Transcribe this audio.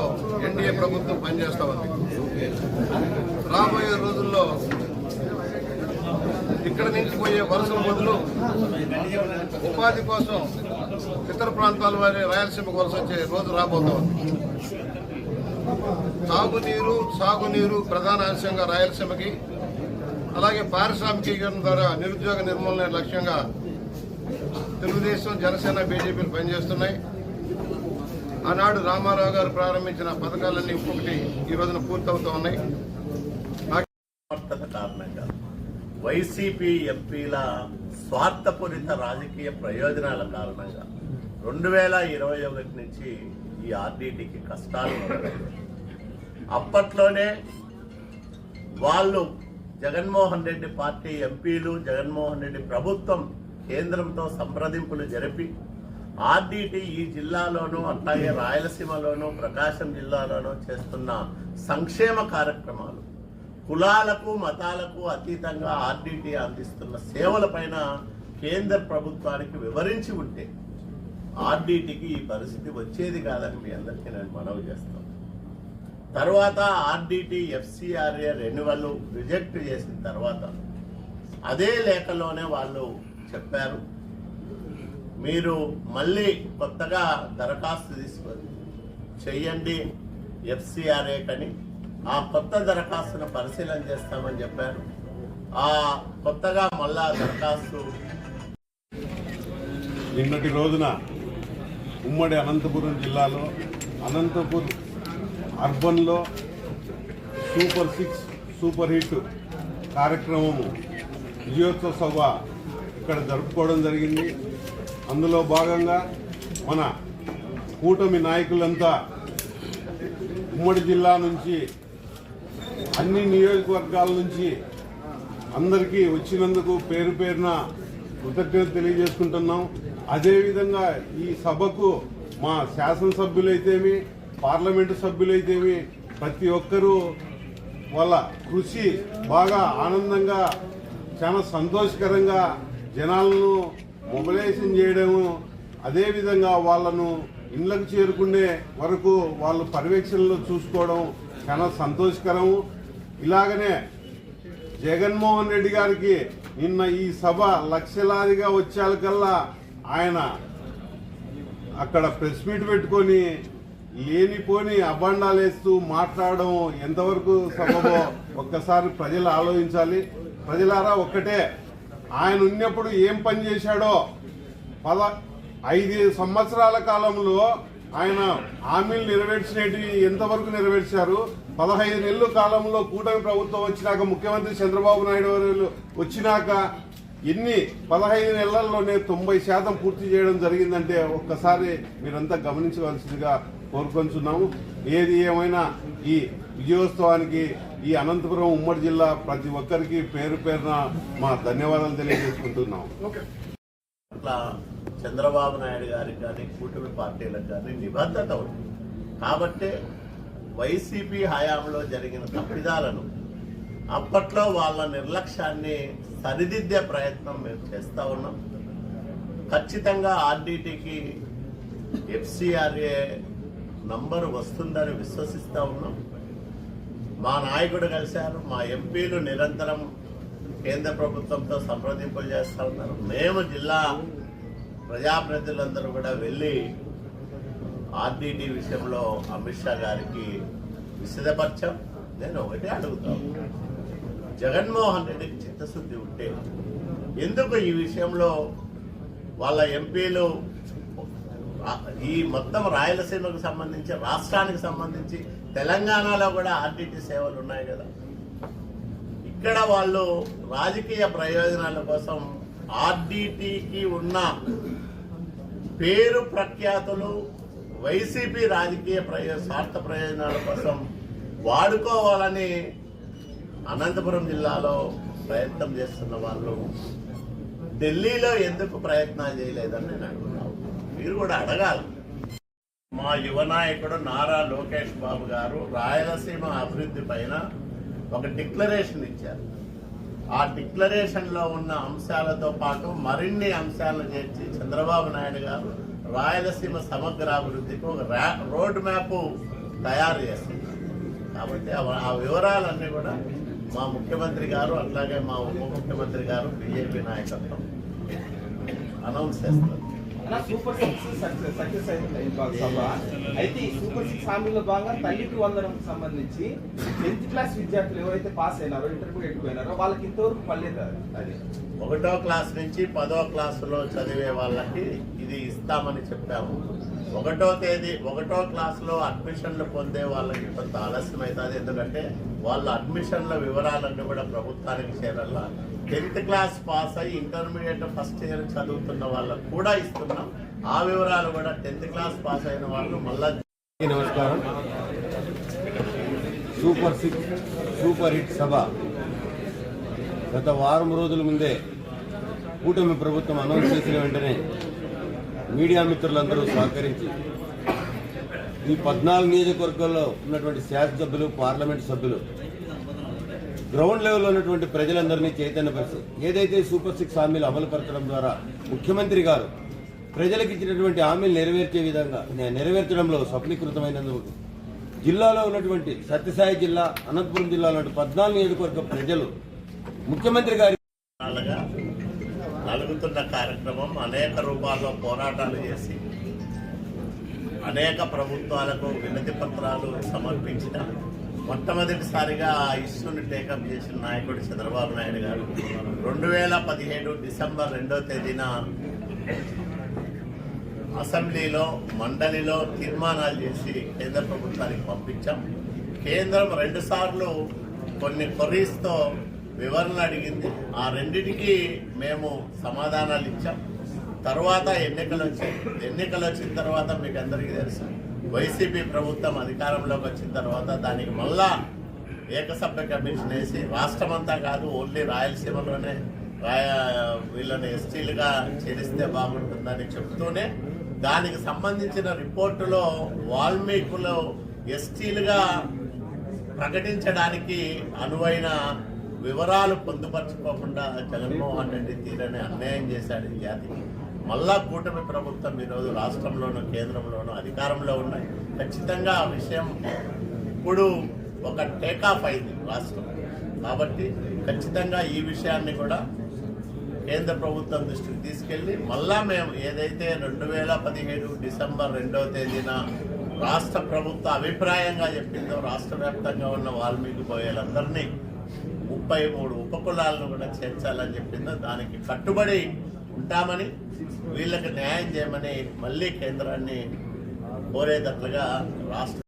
ప్రత్యేక ఎన్డీఏ ప్రభుత్వం పనిచేస్తా ఉంది. రాబోయే రోజుల్లో ఇక్కడ నుంచి పోయే వలసల బదులు ఉపాధి కోసం ఇతర ప్రాంతాల వారి రాయలసీమకు వలస వచ్చే రోజు రాబోతోంది తాగునీరు సాగునీరు ప్రధాన అంశంగా రాయలసీమకి అలాగే పారిశ్రామికీకరణ ద్వారా నిరుద్యోగ నిర్మూలన లక్ష్యంగా తెలుగుదేశం జనసేన బీజేపీలు పనిచేస్తున్నాయి. ఆనాడు రామారావు గారు ప్రారంభించిన పథకాలన్నీ ఒక్కొక్కటి ఈ రోజున పూర్తవుతూ ఉన్నాయి. సమర్థత కారణంగా వైసీపీ ఎంపీల స్వార్థపూరిత రాజకీయ ప్రయోజనాల కారణంగా రెండు వేల ఇరవై ఒకటి నుంచి ఈ ఆర్డీటీకి కష్టాలు అప్పట్లోనే వాళ్ళు జగన్మోహన్ రెడ్డి పార్టీ ఎంపీలు జగన్మోహన్ రెడ్డి ప్రభుత్వం కేంద్రంతో సంప్రదింపులు జరిపి ఆర్డీటీ ఈ జిల్లాలోనూ అట్లాగే రాయలసీమలోనూ ప్రకాశం జిల్లాలోనూ చేస్తున్న సంక్షేమ కార్యక్రమాలు కులాలకు మతాలకు అతీతంగా ఆర్డీటీ అందిస్తున్న సేవలపైన కేంద్ర ప్రభుత్వానికి వివరించి ఉంటే ఆర్డీటీకి ఈ పరిస్థితి వచ్చేది కాదని మీ అందరికీ నేను మనవి చేస్తాను. తర్వాత ఆర్డీటీ ఎఫ్సిఆర్ఏ రెన్యువల్ రిజెక్ట్ చేసిన తర్వాత అదే లేఖలోనే వాళ్ళు చెప్పారు. మీరు మళ్ళీ కొత్తగా దరఖాస్తు తీసుకొని చెయ్యండి ఎఫ్సిఆర్ఏ కని. ఆ కొత్త దరఖాస్తును పరిశీలన చేస్తామని చెప్పారు. ఆ కొత్తగా మళ్ళా దరఖాస్తు. నిన్నటి రోజున ఉమ్మడి అనంతపురం జిల్లాలో అనంతపురం అర్బన్లో సూపర్ సిక్స్ సూపర్ హిట్ కార్యక్రమము విజయోత్సవ సభ ఇక్కడ జరుపుకోవడం జరిగింది. అందులో భాగంగా మన కూటమి నాయకులంతా ఉమ్మడి జిల్లా నుంచి అన్ని నియోజకవర్గాల నుంచి అందరికీ వచ్చినందుకు పేరు పేరున కృతజ్ఞత తెలియజేసుకుంటున్నాం. అదేవిధంగా ఈ సభకు మా శాసనసభ్యులైతేమి పార్లమెంటు సభ్యులైతేమి ప్రతి ఒక్కరూ వాళ్ళ కృషి బాగా ఆనందంగా చాలా సంతోషకరంగా జనాలను మొబిలైజేషన్ చేయడము అదేవిధంగా వాళ్ళను ఇళ్ళకు చేరుకునే వరకు వాళ్ళు పర్యవేక్షణలో చూసుకోవడం చాలా సంతోషకరము. ఇలాగనే జగన్మోహన్ రెడ్డి గారికి నిన్న ఈ సభ లక్షలాదిగా వచ్చేకల్లా ఆయన అక్కడ ప్రెస్ మీట్ పెట్టుకొని లేనిపోని అబండాలు వేస్తూ మాట్లాడడం ఎంతవరకు సభలో ఒక్కసారి ప్రజలు ఆలోచించాలి. ప్రజలారా ఒక్కటే ఆయన ఉన్నప్పుడు ఏం పని చేశాడో? పద ఐదు సంవత్సరాల కాలంలో ఆయన హామీలు నెరవేర్చినవి ఎంతవరకు నెరవేర్చారు? పదహైదు నెలల కాలంలో కూటమి ప్రభుత్వం వచ్చినాక ముఖ్యమంత్రి చంద్రబాబు నాయుడు గారు వచ్చినాక ఎన్ని పదహైదు నెలల్లోనే తొంభై శాతం పూర్తి చేయడం జరిగిందంటే ఒక్కసారి మీరంతా గమనించవలసిందిగా కోరుకొంచున్నాము. ఏది ఏమైనా ఈ విజయోత్సవానికి ఈ అనంతపురం ఉమ్మడి జిల్లా ప్రతి ఒక్కరికి పేరు పేరున మా ధన్యవాదాలు తెలియజేసుకుంటున్నాం. అట్లా చంద్రబాబు నాయుడు గారికి కానీ కూటమి పార్టీలకు కానీ నిబద్ధత ఉంది. కాబట్టి వైసీపీ హయాంలో జరిగిన తప్పిదాలను అప్పట్లో వాళ్ళ నిర్లక్ష్యాన్ని సరిదిద్దే ప్రయత్నం మేము చేస్తా ఉన్నాం. ఖచ్చితంగా ఆర్డీటీకి ఎఫ్సిఆర్ఏ నంబర్ వస్తుందని విశ్వసిస్తా ఉన్నాం. మా నాయకుడు కలిశారు మా ఎంపీలు నిరంతరం కేంద్ర ప్రభుత్వంతో సంప్రదింపులు చేస్తూ ఉన్నారు. మేము జిల్లా ప్రజాప్రతినిధులందరూ కూడా వెళ్ళి ఆర్డీటీ విషయంలో అమిత్ షా గారికి విశదపరచాం నేను ఒకటే అడుగుతాను జగన్మోహన్ రెడ్డికి చిత్తశుద్ధి ఉంటే ఎందుకు ఈ విషయంలో వాళ్ళ ఎంపీలు ఈ మొత్తం రాయలసీమకు సంబంధించి రాష్ట్రానికి సంబంధించి తెలంగాణలో కూడా ఆర్టీటీ సేవలు ఉన్నాయి కదా. ఇక్కడ వాళ్ళు రాజకీయ ప్రయోజనాల కోసం ఆర్డీటీకి ఉన్న పేరు ప్రఖ్యాతులు వైసీపీ రాజకీయ ప్రయో స్వార్థ ప్రయోజనాల కోసం వాడుకోవాలని అనంతపురం జిల్లాలో ప్రయత్నం చేస్తున్న వాళ్ళు ఢిల్లీలో ఎందుకు ప్రయత్నాలు చేయలేదని నేను అడుగుతున్నాను. మీరు కూడా అడగాలి. మా యువ నాయకుడు నారా లోకేష్ బాబు గారు రాయలసీమ అభివృద్ధి పైన ఒక డిక్లరేషన్ ఇచ్చారు. ఆ డిక్లరేషన్లో ఉన్న అంశాలతో పాటు మరిన్ని అంశాలను చేర్చి చంద్రబాబు నాయుడు గారు రాయలసీమ సమగ్ర అభివృద్ధికి ఒక రోడ్ మ్యాప్ తయారు చేస్తున్నారు. కాబట్టి ఆ- వివరాలన్నీ కూడా మా ముఖ్యమంత్రి గారు అట్లాగే మా ఉప ముఖ్యమంత్రి గారు బీజేపీ నాయకత్వం అనౌన్స్ చేస్తారు. సూపర్ సిక్స్ సక్సెస్ సక్సెస్ అయింది సభ. అయితే ఈ సూపర్ సిక్స్ హామీలో భాగంగా తల్లికి వందనం సంబంధించి టెన్త్ క్లాస్ విద్యార్థులు ఎవరైతే పాస్ అయినారో ఇంటర్మీడియట్ పోయినారో వాళ్ళకి ఇంతవరకు పర్లేదు అది. ఒకటో క్లాస్ నుంచి పదో క్లాసులో చదివే వాళ్ళకి ఇది ఇస్తామని చెప్పాము. ఒకటో తేదీ ఒకటో క్లాస్లో అడ్మిషన్లు పొందే వాళ్ళకి కొంత ఆలస్యం అవుతుంది. ఎందుకంటే వాళ్ళ అడ్మిషన్ల వివరాలన్నీ కూడా ప్రభుత్వానికి చేరాల టెన్త్ క్లాస్ పాస్ అయ్యి ఇంటర్మీడియట్ ఫస్ట్ ఇయర్ చదువుతున్న వాళ్ళకు కూడా ఇస్తున్నాం. ఆ వివరాలు కూడా టెన్త్ క్లాస్ పాస్ అయిన వాళ్ళు మళ్ళా నమస్కారం. సూపర్ సిక్స్ సూపర్ హిట్ సభ. గత వారం రోజుల ముందే కూటమి ప్రభుత్వం అనౌన్స్ చేసిన వెంటనే మీడియా మిత్రులందరూ సహకరించి ఈ పద్నాలుగు నియోజకవర్గాల్లో ఉన్నటువంటి శాసనసభ్యులు పార్లమెంట్ సభ్యులు గ్రౌండ్ లెవెల్లో ఉన్నటువంటి ప్రజలందరినీ చైతన్యపరిచి ఏదైతే సూపర్ సిక్స్ హామీలు అమలుపరచడం ద్వారా ముఖ్యమంత్రి గారు ప్రజలకు ఇచ్చినటువంటి హామీలు నెరవేర్చే విధంగా నెరవేర్చడంలో సఫలీకృతమైనందుకు జిల్లాలో ఉన్నటువంటి సత్యసాయి జిల్లా అనంతపురం జిల్లాలో పద్నాలుగు నియోజకవర్గ ప్రజలు ముఖ్యమంత్రి గారి జరుగుతున్న కార్యక్రమం అనేక రూపాల్లో పోరాటాలు చేసి అనేక ప్రభుత్వాలకు వినతి పత్రాలు సమర్పించిన మొట్టమొదటిసారిగా ఆ ఇష్యూని టేకప్ చేసిన నాయకుడు చంద్రబాబు నాయుడు గారు రెండు వేల పదిహేడు డిసెంబర్ రెండో తేదీన అసెంబ్లీలో మండలిలో తీర్మానాలు చేసి కేంద్ర ప్రభుత్వానికి పంపించాం. కేంద్రం రెండుసార్లు కొన్ని కొర్రీస్తో వివరణ అడిగింది. ఆ రెండింటికి మేము సమాధానాలు ఇచ్చాం. తర్వాత ఎన్నికలు వచ్చాయి. ఎన్నికలు వచ్చిన తర్వాత మీకు అందరికీ తెలుసు. వైసీపీ ప్రభుత్వం అధికారంలోకి వచ్చిన తర్వాత దానికి మళ్ళా ఏకసభ్య కమిషన్ వేసి రాష్ట్రమంతా కాదు ఓన్లీ రాయలసీమలోనే రాయ వీళ్ళని ఎస్టీలుగా చేరిస్తే బాగుంటుందని చెప్తూనే దానికి సంబంధించిన రిపోర్టులో వాల్మీకులు ఎస్టీలుగా ప్రకటించడానికి అనువైన వివరాలు పొందుపరచుకోకుండా జగన్మోహన్ రెడ్డి తీరని అన్యాయం చేశాడు ఈ జాతికి. మళ్ళా కూటమి ప్రభుత్వం ఈరోజు రాష్ట్రంలోనూ కేంద్రంలోనూ అధికారంలో ఉన్నాయి. ఖచ్చితంగా ఆ విషయం ఇప్పుడు ఒక టేకాఫ్ అయింది రాష్ట్రం. కాబట్టి ఖచ్చితంగా ఈ విషయాన్ని కూడా కేంద్ర ప్రభుత్వం దృష్టికి తీసుకెళ్ళి మళ్ళా మేము ఏదైతే రెండు వేల పదిహేడు డిసెంబర్ రెండవ తేదీన రాష్ట్ర ప్రభుత్వ అభిప్రాయంగా చెప్పిందో రాష్ట్ర వ్యాప్తంగా ఉన్న వాల్మీకి పోయేలందరినీ ముప్పై మూడు ఉపకులాలను కూడా చేర్చాలని చెప్పిందో దానికి కట్టుబడి ఉంటామని వీళ్ళకి న్యాయం చేయమని మళ్ళీ కేంద్రాన్ని కోరేటట్లుగా రాష్ట్ర